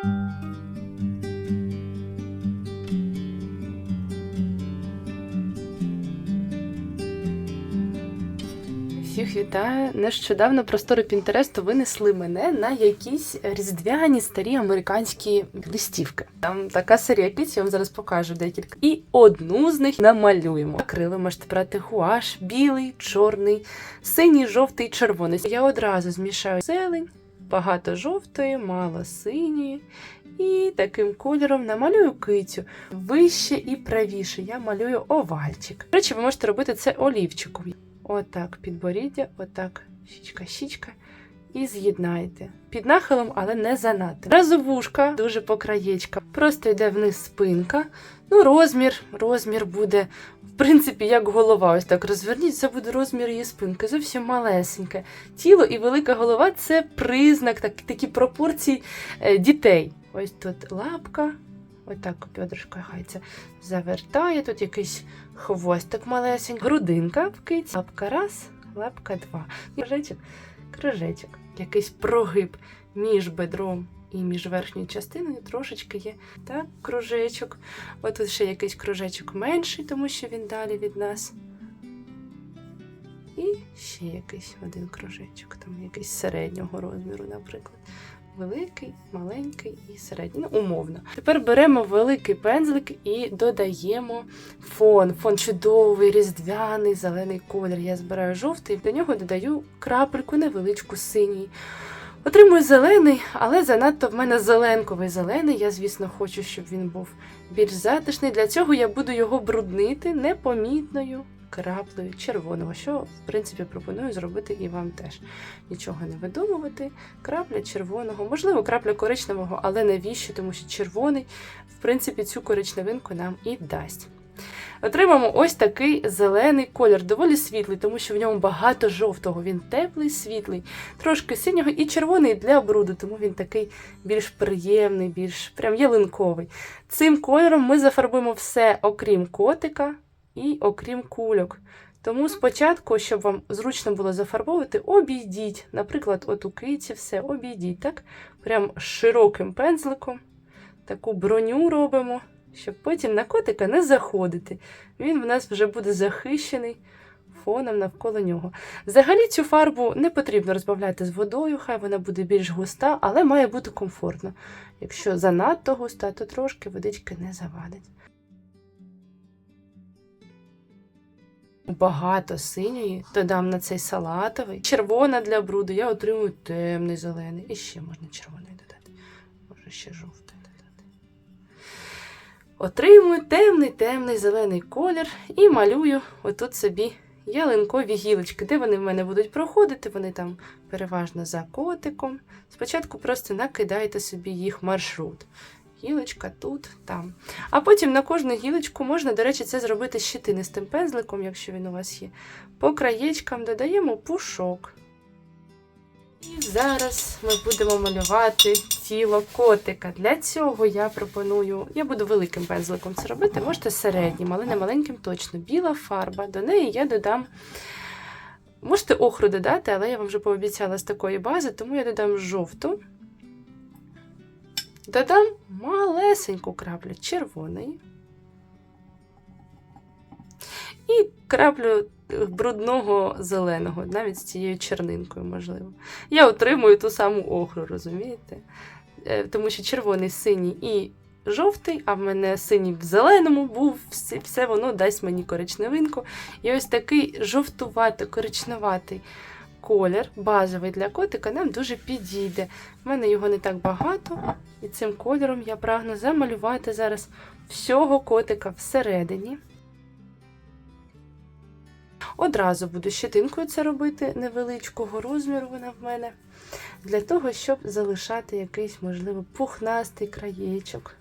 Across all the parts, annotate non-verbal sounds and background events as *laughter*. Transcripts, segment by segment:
Всіх вітаю. Нещодавно простори Пінтересту винесли мене на якісь різдвяні старі американські листівки. Там така серія киць, я вам зараз покажу декілька. І одну з них намалюємо. Акрили можете брати гуаш, білий, чорний, синій, жовтий, червоний. Я одразу змішаю зелень, багато жовтої, мало синьої. І таким кольором намалюю кицю. Вище і правіше я малюю овальчик. До речі, ви можете робити це олівчиком. Отак підборіддя, отак щічка, щічка. І з'єднаєте. Під нахилом, але не занадто. Разовушка, дуже по краєчкам. Просто йде вниз спинка. Ну, розмір, розмір буде, в принципі, як голова. Ось так розверніть, це буде розмір її спинки. Зовсім малесеньке. Тіло і велика голова це признак, так, такі пропорції е, дітей. Ось тут лапка, отак бедрышко хай це завертає. Тут якийсь хвостик малесенький, грудинка в киці, лапка раз, лапка два. Кружечок, якийсь прогиб між бедром і між верхньою частиною трошечки є. Так, кружечок. От тут ще якийсь кружечок менший, тому що він далі від нас. І ще якийсь один кружечок, там якийсь середнього розміру, наприклад. Великий, маленький і середній, ну, умовно. Тепер беремо великий пензлик і додаємо фон. Фон чудовий, різдвяний, зелений колір. Я збираю жовтий, до нього додаю крапельку невеличку синій. Отримую зелений, але занадто в мене зеленковий зелений. Я, звісно, хочу, щоб він був більш затишний. Для цього я буду його бруднити непомітною краплею червоного, що, в принципі, пропоную зробити і вам теж. Нічого не видумувати. Крапля червоного, можливо, крапля коричневого, але навіщо? Тому що червоний, в принципі, цю коричневинку нам і дасть. Отримаємо ось такий зелений колір, доволі світлий, тому що в ньому багато жовтого. Він теплий, світлий, трошки синього і червоний для бруду, тому він такий більш приємний, більш прям ялинковий. Цим кольором ми зафарбуємо все, окрім котика і окрім кульок. Тому спочатку, щоб вам зручно було зафарбовувати, обійдіть. Наприклад, от у киці все обійдіть, так? Прям широким пензликом. Таку броню робимо, щоб потім на котика не заходити. Він в нас вже буде захищений фоном навколо нього. Взагалі цю фарбу не потрібно розбавляти з водою, хай вона буде більш густа, але має бути комфортно. Якщо занадто густа, то трошки водички не завадить. Багато синьої додам на цей салатовий. Червона для бруду. Я отримую темний зелений. І ще можна червоний додати. Може ще жовтий додати. Отримую темний, темний зелений колір і малюю отут собі ялинкові гілочки. Де вони в мене будуть проходити? Вони там переважно за котиком. Спочатку просто накидайте собі їх маршрут. Гілочка тут, там. А потім на кожну гілочку можна, до речі, це зробити щетинистим пензликом, якщо він у вас є. По краєчкам додаємо пушок. І зараз ми будемо малювати тіло котика. Для цього я пропоную, я буду великим пензликом це робити, можете середнім, але не маленьким точно. Біла фарба. До неї я додам. Можете охру додати, але я вам вже пообіцяла з такої бази, тому я додам жовту. Додам малесеньку краплю червоної. І краплю брудного зеленого, навіть з цією чернинкою, можливо. Я отримую ту саму охру, розумієте? Е, Тому що червоний, синій і жовтий, а в мене синій в зеленому був, все, воно дасть мені коричневинку. І ось такий жовтувато-коричневатий колір, базовий для котика, нам дуже підійде. В мене його не так багато, і цим кольором я прагну замалювати зараз всього котика всередині. Одразу буду щетинкою це робити невеличкого розміру вона в мене, для того, щоб залишати якийсь, можливо, пухнастий краєчок.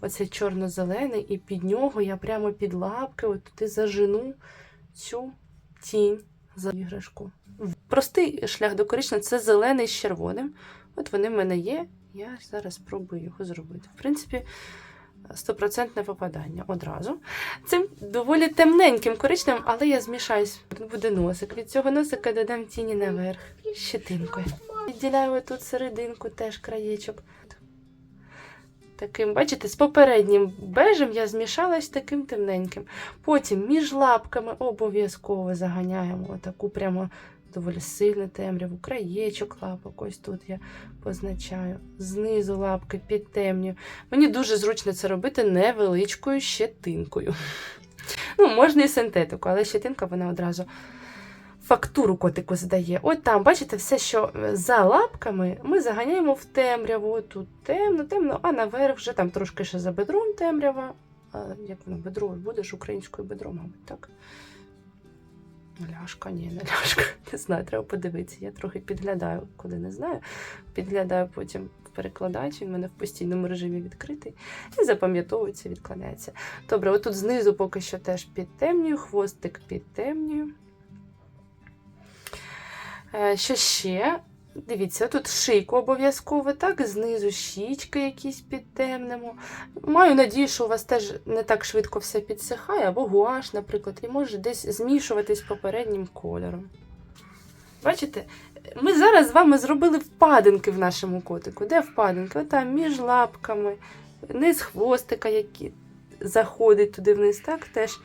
Оцей чорно-зелений, і під нього я прямо під лапки от туди зажену цю тінь за іграшку. Простий шлях до коричневого це зелений з червоним. От вони в мене є. Я зараз спробую його зробити. В принципі, стопроцентне попадання одразу. Цим доволі темненьким коричневим, але я змішаюсь. Тут буде носик. Від цього носика додам тіні наверх щетинкою. Відділяю тут серединку, теж краєчок. Таким, бачите, з попереднім бежем я змішалась таким темненьким. Потім між лапками обов'язково заганяємо отаку прямо доволі сильну темряву, краєчок лапок. Ось тут я позначаю. Знизу лапки підтемнюю. Мені дуже зручно це робити невеличкою щетинкою. Ну, можна і синтетику, але щетинка вона одразу фактуру котику здає. От там, бачите, все, що е, за лапками, ми заганяємо в темряву. Тут темно, темно, а наверх вже там трошки ще за бедром темрява. А, як воно бедро? Будеш українською бедро, мабуть, так? Ляшка, ні, не ляшка. *laughs* Не знаю, треба подивитися. Я трохи підглядаю, коли не знаю. Підглядаю потім перекладач, він в мене в постійному режимі відкритий. І запам'ятовується, відкладається. Добре, отут знизу поки що теж підтемнюю, хвостик підтемнюю. Е, Що ще? Дивіться, тут шийку обов'язково, так, знизу щічки якісь підтемнемо. Маю надію, що у вас теж не так швидко все підсихає, або гуаш, наприклад, і може десь змішуватись попереднім кольором. Бачите, ми зараз з вами зробили впадинки в нашому котику. Де впадинки? Отам між лапками, низ хвостика, який заходить туди вниз, так, теж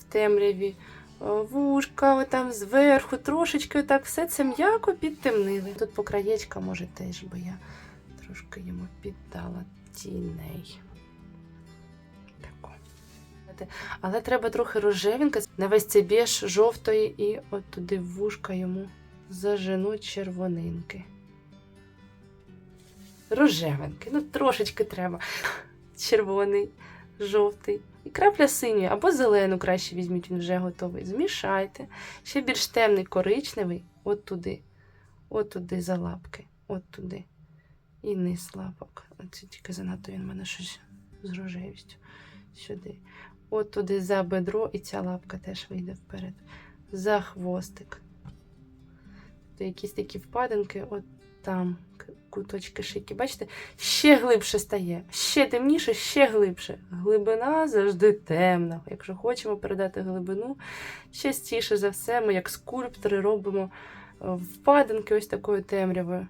в темряві. О, Вушка, отам зверху, трошечки отак все це м'яко підтемнили. Тут по краєчкам, може, теж би я трошки йому піддала тіней. Але треба трохи розжевінка, на весь цей біж жовтої і от туди в вушка йому зажену червонинки. Рожевинки, ну трошечки треба. Червоний, жовтий. І крапля синьої або зелену краще візьміть, він вже готовий. Змішайте. Ще більш темний коричневий, от туди, от туди за лапки, от туди. І низ лапок. Це тільки занадто він в мене щось з рожевістю. Сюди. От туди за бедро, і ця лапка теж вийде вперед. За хвостик. Тобто якісь такі впадинки, от там куточки шийки. Бачите, ще глибше стає, ще темніше, ще глибше. Глибина завжди темна. Якщо хочемо передати глибину, частіше за все ми, як скульптори, робимо е, впадинки ось такою темрявою.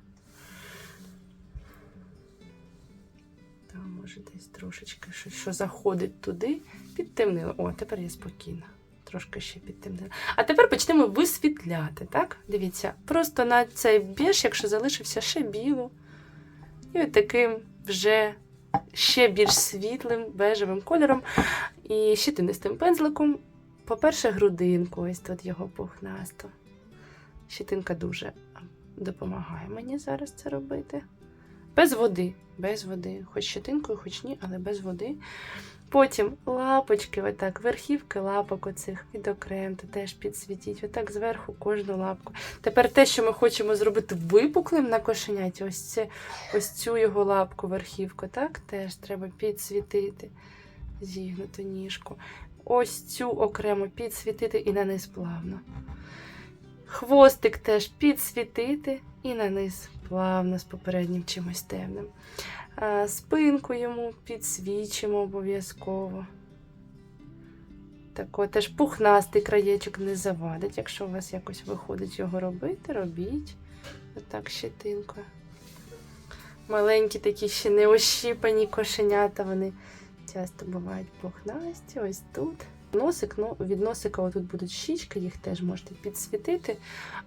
Там, може, десь трошечки щось, що заходить туди, підтемнило. О, тепер я спокійна. Трошки ще підтемнила. А тепер почнемо висвітляти, так? Дивіться, просто на цей біж, якщо залишився ще білу, і от таким вже ще більш світлим бежевим кольором і щитинистим пензликом. По-перше, грудинку, ось тут його пухнасто. Щитинка дуже допомагає мені зараз це робити. Без води, без води. Хоч щитинкою, хоч ні, але без води. Потім лапочки, отак, верхівки лапок оцих відокремте, теж підсвітіть. Отак зверху кожну лапку. Тепер те, що ми хочемо зробити випуклим на кошеняті, ось, це, ось цю його лапку, верхівку, так, теж треба підсвітити, зігнуту ніжку. Ось цю окремо підсвітити і на низ плавно. Хвостик теж підсвітити і на низ плавно з попереднім чимось темним. А, Спинку йому підсвічимо обов'язково. Так от, теж пухнастий краєчок не завадить. Якщо у вас якось виходить його робити, робіть. Отак щетинкою. Маленькі такі ще не ощіпані кошенята, вони часто бувають пухнасті. Ось тут. Носик, ну, від носика отут будуть щічки, їх теж можете підсвітити.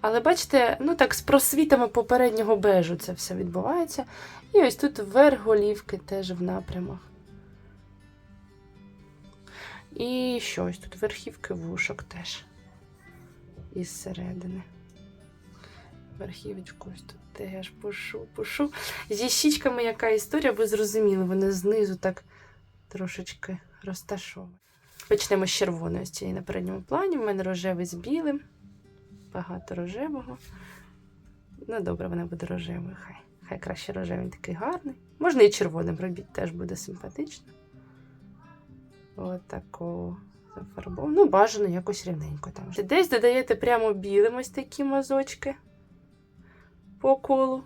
Але бачите, ну так з просвітами попереднього бежу це все відбувається. І ось тут вверх голівки теж в напрямах. І що ось тут верхівки вушок теж. Із середини. Верхівочку ось тут теж пушу, пушу. Зі щічками яка історія, ви зрозуміли, вони знизу так трошечки розташовані. Почнемо з червоної цієї на передньому плані. У мене рожевий з білим. Багато рожевого. Ну, добре, вона буде рожевою. Хай. Хай краще рожевий такий гарний. Можна і червоним робіть, теж буде симпатично. Отако зафарбовано. Ну, бажано якось рівненько там. Десь додаєте прямо білим ось такі мазочки по колу.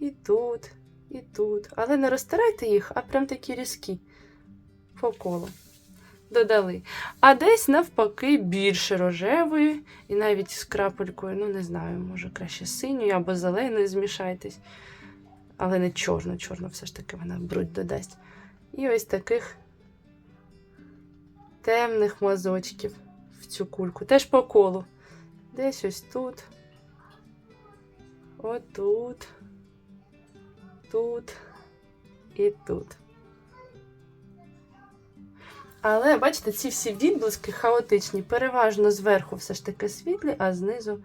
І тут, і тут. Але не розтирайте їх, а прям такі різкі. по колу. Додали. А десь навпаки більше рожевої, і навіть з крапелькою, ну не знаю, може краще синьою або зеленою змішайтесь. Але не чорну, чорну все ж таки вона брудь додасть. І ось таких темних мазочків в цю кульку. Теж по колу. Десь ось тут. Отут. Тут і тут. Але, бачите, ці всі відблиски хаотичні, переважно зверху все ж таки світлі, а знизу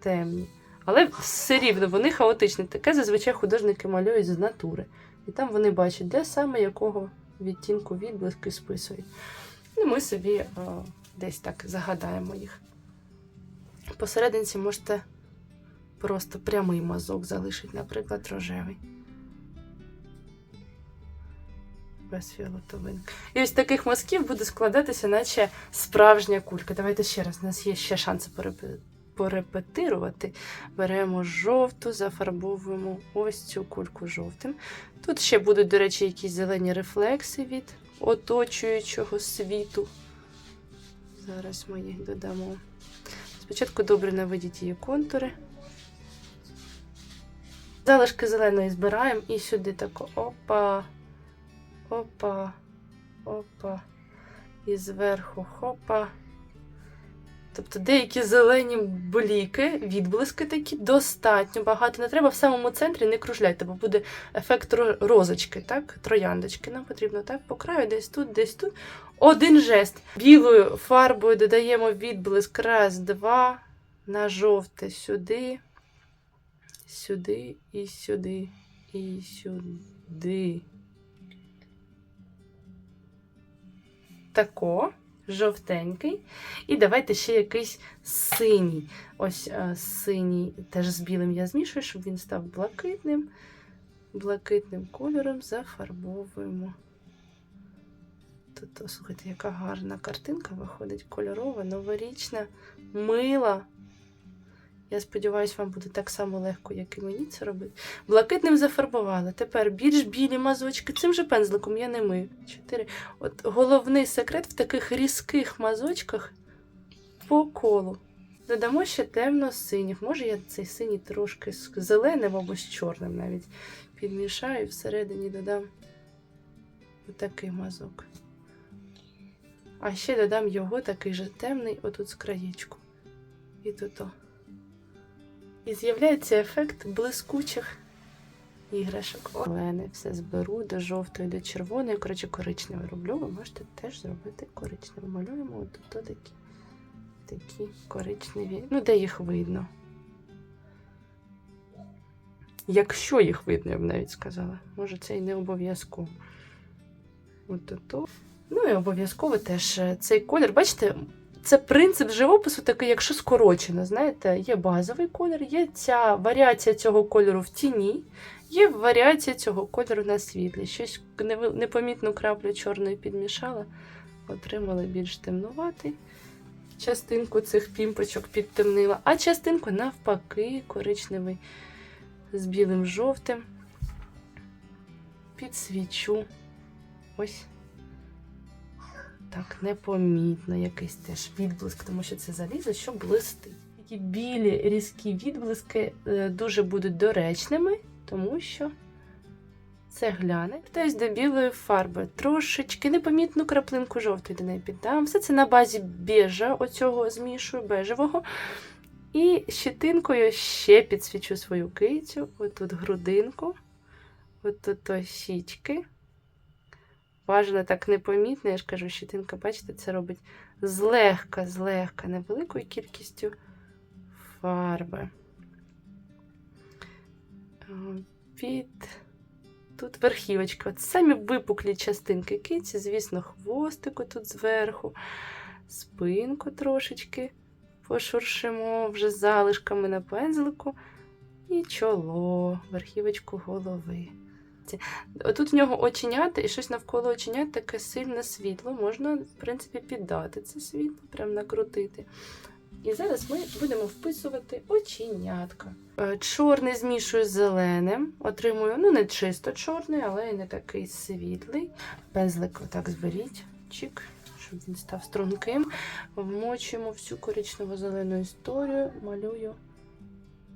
темні. Але все рівно вони хаотичні. Таке зазвичай художники малюють з натури. І там вони бачать, де саме якого відтінку відблиски списують. Ну, ми собі е, десь так загадаємо їх. Посерединці можете просто прямий мазок залишити, наприклад, рожевий. І ось таких мазків буде складатися, наче справжня кулька. Давайте ще раз, у нас є ще шанси порепетирувати. Беремо жовту, зафарбовуємо ось цю кульку жовтим. Тут ще будуть, до речі, якісь зелені рефлекси від оточуючого світу. Зараз ми їх додамо. Спочатку добре наведіть її контури. Залишки зеленої збираємо і сюди тако опа, опа, опа. І зверху хопа. Тобто деякі зелені бліки, відблиски такі достатньо багато. Не треба в самому центрі не кружляйте, бо буде ефект розочки, так? Трояндочки. Нам потрібно так по краю, десь тут, десь тут. Один жест. Білою фарбою додаємо відблиск. Раз, два. На жовте сюди. Сюди і сюди. І сюди. Тако. Жовтенький. І давайте ще якийсь синій. Ось а, синій теж з білим я змішую, щоб він став блакитним. Блакитним кольором зафарбовуємо. Тут, слухайте, яка гарна картинка виходить кольорова, новорічна, мила. Я сподіваюся, вам буде так само легко, як і мені це робити. Блакитним зафарбували. Тепер більш білі мазочки. Цим же пензликом я не мию. Чотири. От головний секрет в таких різких мазочках по колу. Додамо ще темно-синіх. Може, я цей синій трошки з зеленим або з чорним навіть підмішаю і всередині додам отакий мазок. А ще додам його такий же темний, отут з краєчку. І тут. -о. І з'являється ефект блискучих іграшок. Зелене все зберу до жовтої, до червоної. Коротше, коричневий роблю. Ви можете теж зробити коричневий. Малюємо от тут такі, такі коричневі. Ну, де їх видно. Якщо їх видно, я б навіть сказала. Може, це і не обов'язково. От тут. Ну і обов'язково теж е, цей колір. Бачите, це принцип живопису такий, якщо скорочено. Знаєте, є базовий колір, є ця варіація цього кольору в тіні, є варіація цього кольору на світлі. Щось непомітну краплю чорної підмішала, отримала більш темнуватий. Частинку цих пімпочок підтемнила, а частинку навпаки, коричневий з білим жовтим. Підсвічу. Ось так непомітно якийсь теж відблиск, тому що це залізо, що блистить. Такі білі різкі відблиски е, дуже будуть доречними, тому що це гляне. Тобто до білої фарби. Трошечки непомітну краплинку жовтої до неї піддам. Все це на базі біжа, оцього змішую, бежевого. І щетинкою ще підсвічу свою кицю, отут грудинку, отут щічки. Бажано так непомітно, я ж кажу, щетинка, бачите, це робить злегка, злегка, невеликою кількістю фарби. Е, Під тут верхівочка. От самі випуклі частинки киці, звісно, хвостику тут зверху, спинку трошечки пошуршимо вже залишками на пензлику. І чоло, верхівочку голови. Тут в нього оченята і щось навколо оченят таке сильне світло. Можна, в принципі, піддати це світло, прям накрутити. І зараз ми будемо вписувати оченятка. Е, Чорний змішую з зеленим. Отримую, ну, не чисто чорний, але й не такий світлий. Пензлик отак зберіть. Чик, щоб він став струнким. Вмочуємо всю коричнево зелену історію. Малюю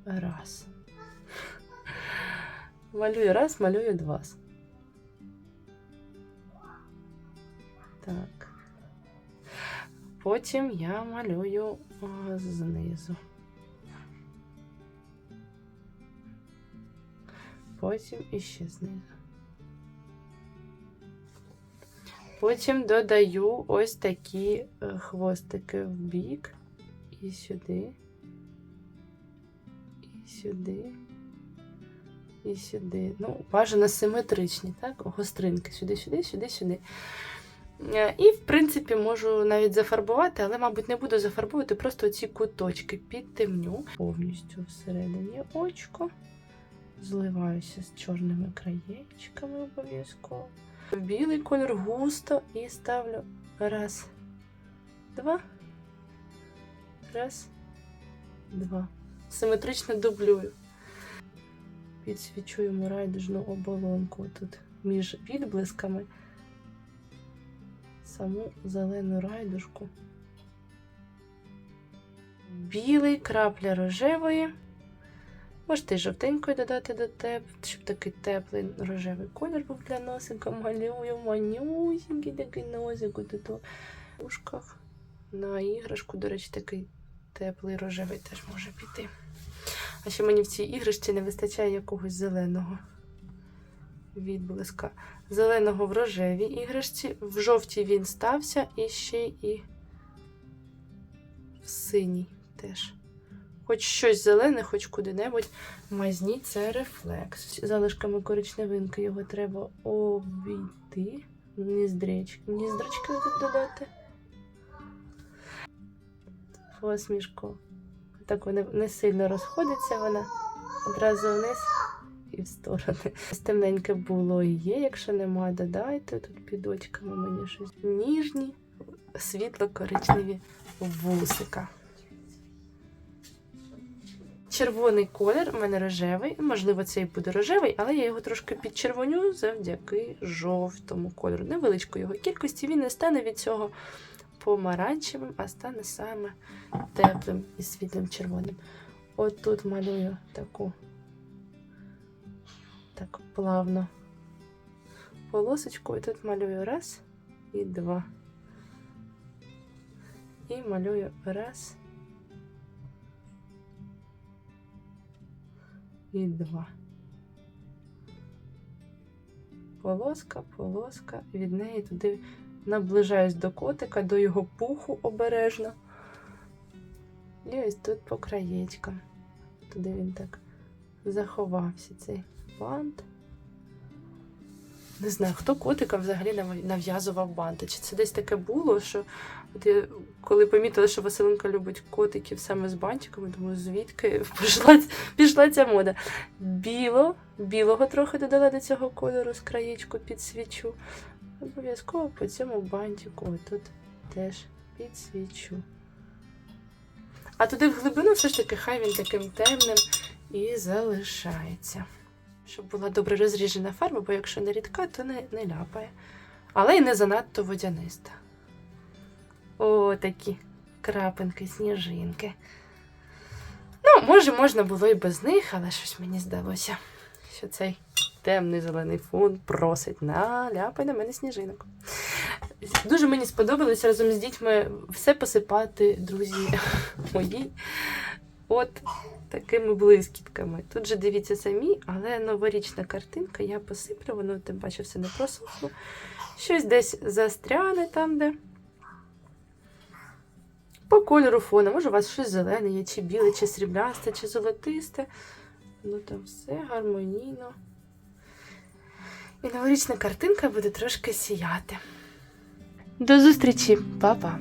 раз. Малюю раз, малюю два. Так. Потім я малюю знизу. Потім іще знизу. Потім додаю ось такі е, хвостики в бік. І сюди. І сюди. І сюди. Ну, бажано симетричні, так? Гостринки. Сюди, сюди, сюди, сюди. Е, І, в принципі, можу навіть зафарбувати, але, мабуть, не буду зафарбувати, просто ці куточки підтемню повністю всередині очко. Зливаюся з чорними краєчками обов'язково. Білий кольор густо і ставлю раз, два. Раз, два. Симетрично дублюю. Підсвічуємо райдужну оболонку тут між відблисками саму зелену райдушку. Білий, крапля рожевої. Можете жовтенької додати до теп, щоб такий теплий рожевий колір був для носика. Малюю манюсінький такий носик у ушках. На іграшку, до речі, такий теплий рожевий теж може піти. А ще мені в цій іграшці не вистачає якогось зеленого відблиска зеленого в рожевій іграшці, в жовтій він стався і ще і в синій теж. Хоч щось зелене, хоч куди-небудь мазні це рефлекс. Залишками коричневинки його треба обійти. Ніздречки. Ніздрочки тут додати. Посмішку. Так вона не сильно розходиться вона. Одразу вниз і в сторони. Темненьке було і є, якщо нема, додайте тут під очками мені щось. Ніжні, світло-коричневі вусика. Червоний колір у мене рожевий. Можливо, цей буде рожевий, але я його трошки підчервоню завдяки жовтому кольору. Невеличкої його кількості він не стане від цього помаранчевим, а стане саме теплим і світлим червоним. От тут малюю таку так плавно полосочку, і тут малюю раз і два. І малюю раз і два. Полоска, полоска, від неї туди наближаюсь до котика, до його пуху обережно. І ось тут по краєчкам. Туди він так заховався цей бант. Не знаю, хто котика взагалі нав'язував банти. Чи це десь таке було, що от я коли помітила, що Василинка любить котиків саме з бантиками, думаю, звідки пішла, пішла ця мода. Біло, білого трохи додала до цього кольору з краєчку під свічу. Обов'язково по цьому бантику тут теж підсвічу. А туди в глибину все ж таки хай він таким темним і залишається. Щоб була добре розріжена фарба, бо якщо не рідка, то не, не ляпає. Але й не занадто водяниста. О, такі крапинки, сніжинки. Ну, може, можна було і без них, але щось мені здалося, що цей темний зелений фон просить на ляпай на мене сніжинок. Дуже мені сподобалось разом з дітьми все посипати, друзі *laughs* мої. От такими блискітками. Тут же дивіться самі, але новорічна картинка, я посиплю, воно тим паче все не просохло. Щось десь застряне там, де. По кольору фона, може, у вас щось зелене є, чи біле, чи сріблясте, чи золотисте. Ну там все гармонійно. І новорічна картинка буде трошки сіяти. До зустрічі, Па-па!